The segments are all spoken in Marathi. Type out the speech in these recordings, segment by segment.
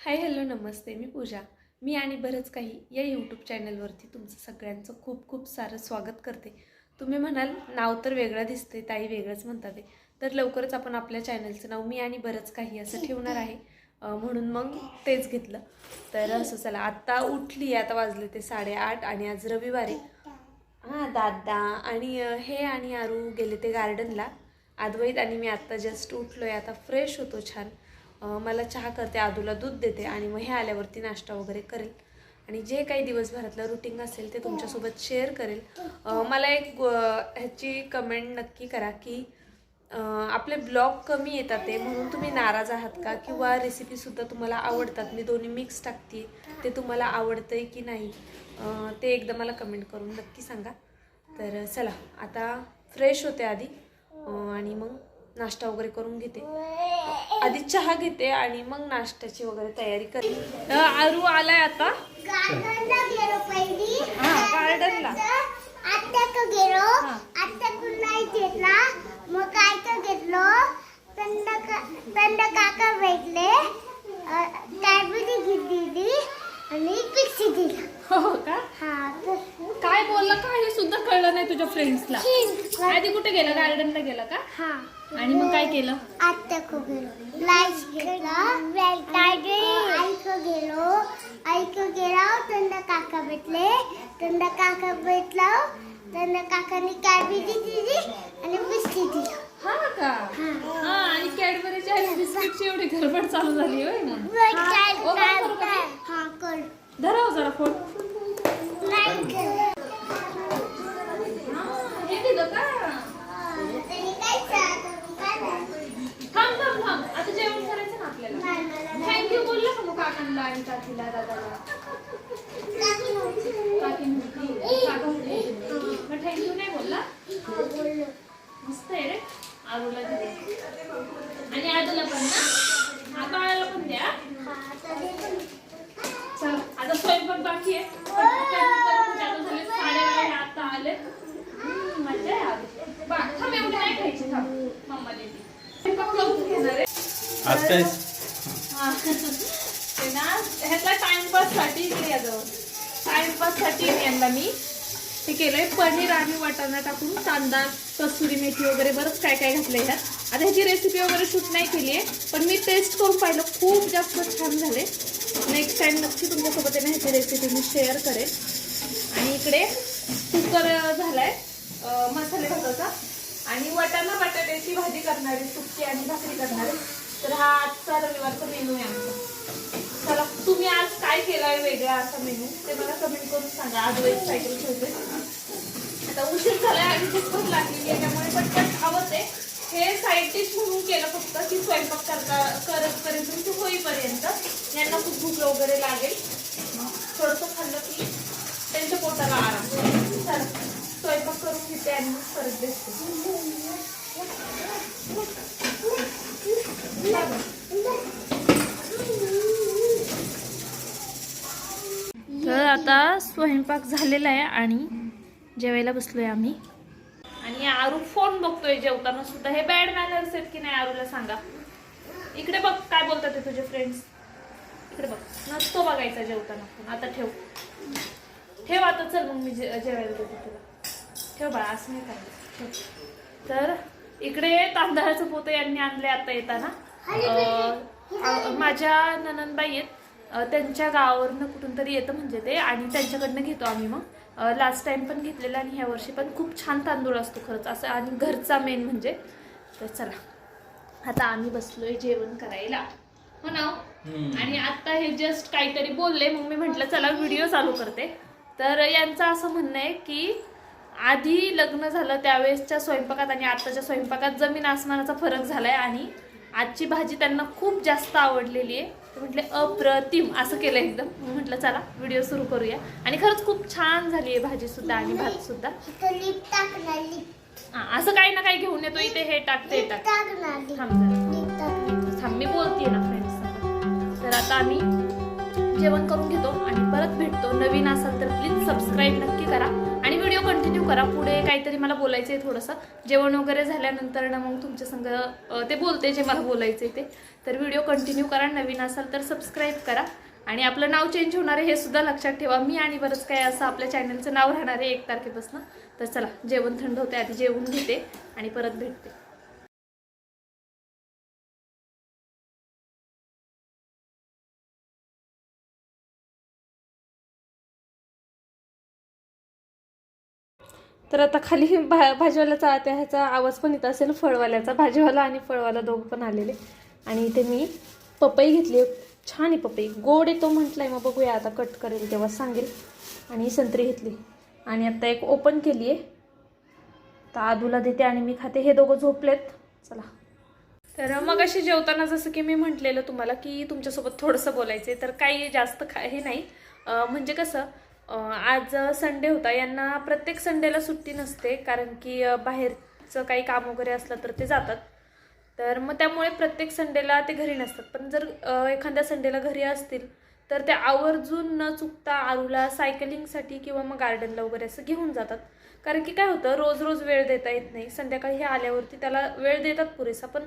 हाय हॅलो नमस्ते मी पूजा. मी आणि बरंच काही या यूट्यूब चॅनलवरती तुमचं सगळ्यांचं खूप खूप सारं स्वागत करते. तुम्ही म्हणाल नाव तर वेगळं दिसते ताई वेगळंच म्हणतात तर लवकरच आपण आपल्या चॅनलचं नाव मी आणि बरंच काही असं ठेवणार आहे. म्हणून मग तेच घेतलं. तर असं चला आत्ता उठली आता वाजले ते साडेआठ आणि आज रविवारी. हां दादा आणि हे आणि आरू गेले ते गार्डनला अद्वैत आणि मी आत्ता जस्ट उठलो आहे आता फ्रेश होतो छान. मला चहा करते आदूला दूध देते आणि मग हे आल्यावरती नाश्ता वगैरे करेल. आणि जे काही दिवसभरातलं रुटीन असेल ते तुमच्यासोबत शेअर करेल. मला एक गो- ह्याची कमेंट नक्की करा की आपले ब्लॉग कमी येतात ते म्हणून तुम्ही नाराज आहात का? किंवा रेसिपीसुद्धा तुम्हाला आवडतात मी दोन्ही मिक्स टाकते ते तुम्हाला आवडतंय की नाही? ते एकदा मला कमेंट करून नक्की सांगा. तर चला आता फ्रेश होते आधी आणि मग नाश्ता वगैरे करून घेते. आधी चहा घेते आणि मग नाश्त्याची वगैरे तयारी करते. आरू आलाय आता? गार्डनला गेलो घेतला. मग काय तर घेतलो? थंड का- थंड काका भेटले. आणि पिक्सी दिला. हो का? हा तर काय बोलला? का हे सुद्धा कळलं नाही तुझ्या फ्रेंड्सला. आधी कुठे गेला? गार्डनला गेला का? हा. आणि मग काय केलं? आत्याक गेलो. लाइट घेतला. आईक गेलो. आईक गेला. थंड काका भेटले. थंड काका भेटला. थंड काकाने कॅडबरी दिली आणि बिस्किट दिलं. हा का? हा आणि कॅडबरीची आणि बिस्किटची एवढी गडबड चालू झाली होय ना? का? हा कर धरा हो जरा फोन नाही कर हे दिलं का तरी काय चालतं? काय नाही. थांब थांब थांब आता जेवण करायचं ना आपल्याला थँक्यू बोलला का मग काकांना आणि काकीला दादाला. काकी नव्हती. काकी नव्हती काका होते मग थँक्यू नाही बोलला? हा. मस्त आहे रे. आरूला दिले आणि आजूला पण ना? हा बाळाला पण द्या. हा, चल आता स्वयंपाक बाकी आहे. साडेबारा आता आले. मजा आहे थांब एवढी नाही खायची थांब. मम्मा देते. स्वयंपाक लवकर घेणार आहे. हा. ह्यातला टाइमपाससाठी इकडे याजवळ टाइमपाससाठी यांना मी हे केलंय. पनीर आणि वाटाणा टाकून कांदा कसुरी मेथी वगैरे बरंच काय काय घातलंय ह्यात. आता ह्याची रेसिपी वगैरे शूट नाही केली आहे पण मी टेस्ट करून पाहिलं. खूप जास्त छान झाले नेक्स्ट टाइम नक्की तुमच्यासोबत आहे ना ह्याची रेसिपी मी शेअर करेन. आणि इकडे कुकर झालाय आहे मसाले भाताचा. आणि वाटाणा बटाट्याची भाजी करणारी सुकी आणि भाकरी करणारी. तर हा आजचा रविवारचा मेनू आहे आमचा. चला तुम्ही आज काय केलाय वेगळा असा मेनू ते मला कमेंट करून सांगा. आज वेळ सायकल ठेवते आता उशीर झालाय आणि पण लागलेली आहे त्यामुळे पटपट हवंच आहे हे साईड डिश म्हणून केलं फक्त की स्वयंपाक करता करत पर्यंत म्हणजे होईपर्यंत. यांना खूप भूक वगैरे लागेल. थोडंसं खाल्लं की त्यांच्या पोटाला आराम चला स्वयंपाक करून घेते आणि परत दिसते तर आता स्वयंपाक झालेला आहे आणि जेवायला बसलोय आम्ही. आणि आरू फोन बघतोय जेवताना सुद्धा. हे बॅड मॅनर्स आहेत की नाही आरूला सांगा. इकडे बघ काय बोलतात ते तुझे फ्रेंड्स इकडे बघ. नसतो बघायचा जेवताना. फोन आता ठेव. ठेव आता चल मग मी जे- जेवायला देते तुला. ठेव बाळा असं नाही ठेव. तर इकडे तांदळाचं पोतं यांनी आणले आता येताना. माझ्या ननंदबाई आहेत. त्यांच्या गावावरनं कुठून तरी येतं म्हणजे ते आणि त्यांच्याकडनं घेतो आम्ही मग. लास्ट टाइम पण घेतलेला आणि ह्या वर्षी पण खूप छान तांदूळ असतो खरंच. असं आणि घरचा मेन म्हणजे. तर चला. आता आम्ही बसलोय जेवण करायला. हो ना हो? आणि आता हे जस्ट काहीतरी बोलले मग मी म्हटलं चला व्हिडिओ चालू करते. तर यांचं असं म्हणणं आहे की आधी लग्न झालं त्यावेळेसच्या स्वयंपाकात आणि आत्ताच्या स्वयंपाकात जमीन आसमानाचा फरक झालाय आणि आजची भाजी त्यांना खूप जास्त आवडलेली आहे. ते म्हटले अप्रतिम. असं केलं एकदम. म्हटलं चला व्हिडिओ सुरू करूया. आणि खरंच खूप छान झाली आहे भाजी सुद्धा आणि भात सुद्धा. असं काही ना काही घेऊन येतो इथे हे टाकते टाक थांब थांब मी बोलते ना फ्रेंड्स तर आता आम्ही जेवण करून घेतो आणि परत भेटतो. नवीन असाल तर प्लीज सबस्क्राईब नक्की करा. आणि व्हिडिओ कंटिन्यू करा. पुढे काहीतरी मला बोलायचं आहे थोडंसं. जेवण वगैरे झाल्यानंतर ना मग तुमच्या संग ते बोलते जे मला बोलायचं आहे ते. तर व्हिडिओ कंटिन्यू करा. नवीन असाल तर सबस्क्राईब करा. आणि आपलं नाव चेंज होणार आहे हे सुद्धा लक्षात ठेवा. मी आणि बरंच काय असं आपल्या चॅनलचं नाव राहणार आहे एक तारखेपासून. तर चला जेवण थंड होते आधी जेवून घेते आणि परत भेटते. तर आता खाली भा भाजीवाल्याचा त्या ह्याचा आवाज पण येत असेल फळवाल्याचा. भाजीवाला आणि फळवाला दोघं पण आलेले. आणि इथे मी पपई घेतली छान आहे पपई. गोड येतो आहे मग बघूया आता कट करेल तेव्हा सांगेल. आणि संत्री घेतली. आणि आता एक ओपन केली आहे. तर आदूला देते आणि मी खाते. हे दोघं झोपलेत. चला. तर मग अशी जेवताना जसं की मी म्हटलेलं तुम्हाला की तुमच्यासोबत थोडंसं बोलायचं आहे तर काही जास्त खा हे नाही. म्हणजे कसं आज संडे होता. यांना प्रत्येक संडेला सुट्टी नसते कारण की बाहेरचं काही काम वगैरे असलं तर ते जातात. तर मग त्यामुळे प्रत्येक संडेला ते घरी नसतात. पण जर एखाद्या संडेला घरी असतील तर ते आवर्जून न चुकता आरूला सायकलिंगसाठी किंवा मग गार्डनला वगैरे असं घेऊन जातात. कारण की काय होतं रोज रोज वेळ देता येत नाही. संध्याकाळी हे आल्यावरती त्याला वेळ देतात पुरेसा पण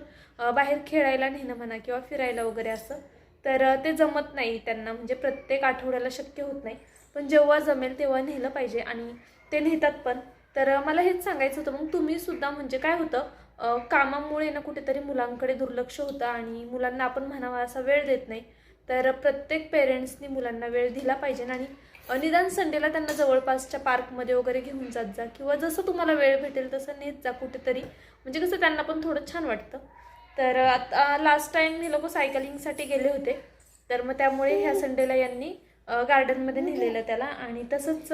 बाहेर खेळायला नेणं म्हणा किंवा फिरायला वगैरे असं तर ते जमत नाही त्यांना. म्हणजे प्रत्येक आठवड्याला शक्य होत नाही. पण जेव्हा जमेल तेव्हा नेलं पाहिजे आणि ते नेतात पण. तर मला हेच सांगायचं होतं मग तुम्ही सुद्धा म्हणजे काय होतं कामामुळे ना कुठेतरी मुलांकडे दुर्लक्ष होतं आणि मुलांना आपण म्हणावा असा वेळ देत नाही. तर प्रत्येक पेरेंट्सनी मुलांना वेळ दिला पाहिजे आणि निदान संडेला त्यांना जवळपासच्या पार्कमध्ये वगैरे घेऊन जात जा किंवा जसं तुम्हाला वेळ भेटेल तसं नेत जा कुठेतरी. म्हणजे कसं त्यांना पण थोडं छान वाटतं. तर आता लास्ट टाईम हे लोक सायकलिंगसाठी गेले होते. तर मग त्यामुळे ह्या संडेला यांनी गार्डनमध्ये नेलेलं त्याला. आणि तसंच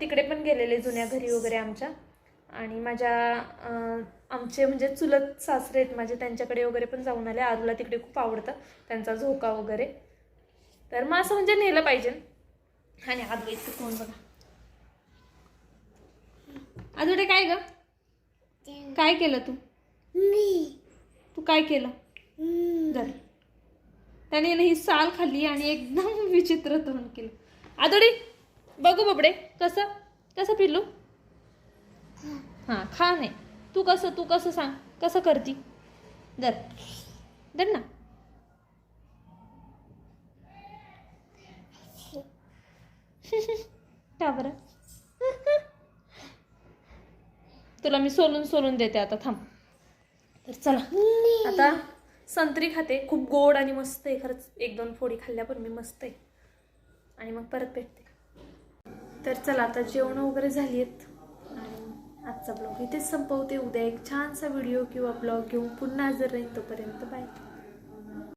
तिकडे पण गेलेले जुन्या घरी वगैरे आमच्या. आणि माझ्या आमचे म्हणजे चुलत सासरे आहेत माझे त्यांच्याकडे वगैरे पण जाऊन आले. आरूला तिकडे खूप आवडतं त्यांचा झोका वगैरे. तर मग असं म्हणजे नेलं पाहिजे. आणि आदवायचं कोण बघा. आदुडे काय ग? काय केलं तू? मी. तू काय केलं? धर. त्याने ना ही साल खाल्ली आणि एकदम विचित्र तोंड केलं. आदोडी बघू बाबडे कसं कसं पिल्लू? हां खा नाही. तू कसं तू कसं सांग कसं करती? दर दर ना. का बरं? तुला मी सोलून सोलून देते आता थांब. तर चला. आता संत्री खाते. खूप गोड आणि मस्त आहे खरंच. एक दोन फोडी खाल्ल्या पण मी मस्त आहे. आणि मग परत भेटते. तर चला आता जेवण वगैरे झाली आहेत. आणि आजचा ब्लॉग इथेच संपवते. उद्या एक छानसा व्हिडिओ किंवा ब्लॉग घेऊन पुन्हा हजर राहील तोपर्यंत. बाय